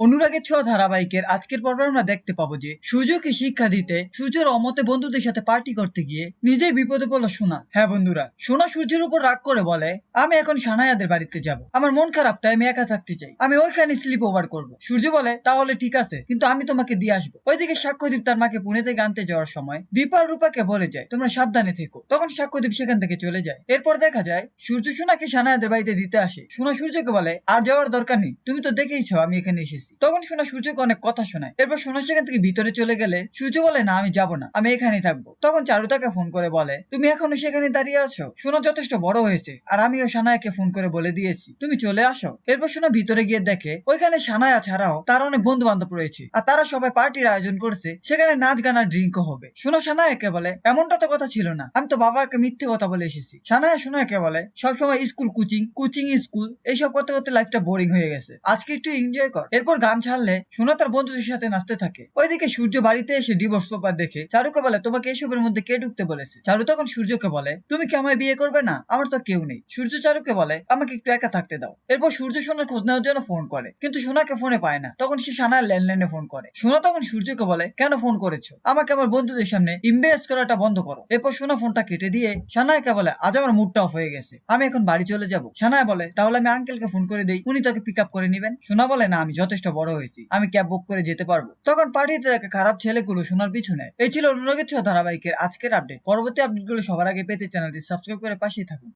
অনুরাগের ছোঁয়া ধারাবাহিকের আজকের পর্বে আমরা দেখতে পাবো যে সূর্যকে শিক্ষা দিতে সূর্যের অমতে বন্ধুদের সাথে পার্টি করতে গিয়ে নিজেই বিপদে পড়ল সোনা। হ্যাঁ বন্ধুরা, সোনা সূর্যের উপর রাগ করে বলে, আমি এখন সানায়াদের বাড়িতে যাব। আমার মন খারাপ, তাই আমি একা থাকতে চাই। আমি ওইখানে স্লিপ ওভার করব। সূর্য বলে, তাহলে ঠিক আছে, কিন্তু আমি তোমাকে দিয়ে আসব। ওইদিকে সাক্ষ্যদীপ তার মাকে পুনে থেকে আনতে যাওয়ার সময় দীপা রূপাকে বলে যায়, তোমরা সাবধানে থেকো। তখন সাক্ষ্যদীপ সেখান থেকে চলে যায়। এরপর দেখা যায়, সূর্য সোনাকে সানায়াদের বাড়িতে দিতে আসে। সোনা সূর্যকে বলে, আর যাওয়ার দরকার নেই। তুমি তো দেখেইছো, আমি এখানে এসেছি। তখন সোনা সূর্যকে অনেক কথা শোনায়। এরপর সোনা সেখান থেকে ভিতরে চলে গেলে সূর্য বলে, না, আমি যাব না, আমি এখানেই থাকব। তখন চারুতাকে ফোন করে বলে, তুমি এখনও সেখানে দাঁড়িয়ে আছো? সোনা যথেষ্ট বড় হয়েছে, আর আমিও সানায়াকে ফোন করে বলে দিয়েছি, তুমি চলে আসো। এরপর সোনা ভিতরে গিয়ে দেখে, ওইখানে সানায়া ছাড়াও তার অনেক বন্ধু বান্ধব রয়েছে, আর তারা সবাই পার্টির আয়োজন করছে, সেখানে নাচ গান আর ড্রিঙ্কও হবে। সোনা সানায়াকে বলে, এমনটা তো কথা ছিল না, আমি তো বাবাকে মিথ্যে কথা বলে এসেছি। সানায়া সোনাকে বলে, সবসময় স্কুল কোচিং কোচিং স্কুল, এইসব করতে করতে লাইফটা বোরিং হয়ে গেছে, আজকে একটু এনজয় কর। এরপর গান ছাড়লে সোনা তার বন্ধুদের সাথে নাচতে থাকে। ওইদিকে সূর্য বাড়িতে এসে ডিভোর্স পেপার দেখে চারুকে বলে, তোমাকে এসবের মধ্যে কে ঢুকতে বলেছে? চারু তখন সূর্যকে বলে, তুমি কি আমায় বিয়ে করবে না? আমার তো কেউ নেই। সূর্য চারুকে বলে, আমাকে একটু একা থাকতে দাও। এরপর সূর্য সোনার খোঁজ নেওয়ার জন্য ফোন করে, কিন্তু সোনাকে ফোনে পায় না। তখন সে সানার ল্যান্ডলাইনে ফোন করে। সোনা তখন সূর্যকে বলে, কেন ফোন করেছ? আমাকে আমার বন্ধুদের সামনে ইমব্রেস করাটা বন্ধ করো। এরপর সোনা ফোনটা কেটে দিয়ে সানায়কে বলে, আজ আমার মুডটা অফ হয়ে গেছে। আমি এখন বাড়ি চলে যাব। সানায় বলে, তাহলে আমি আঙ্কেলকে ফোন করে দেই। উনি তাকে পিক আপ করে নেবেন? সোনা বলে, না, আমি যথেষ্ট বড় হয়েছি। আমি ক্যাব বুক করে যেতে পারব। তখন পাঠিয়ে তাকে খারাপ ছেলেগুলো শোনার পিছনে এই ছিল অনুরাগের ছোঁয়া ধারাবাহিকের আজকের আপডেট। পরবর্তী আপডেটগুলো সবার আগে পেতে চ্যানেলটি সাবস্ক্রাইব করে পাশেই থাকুন।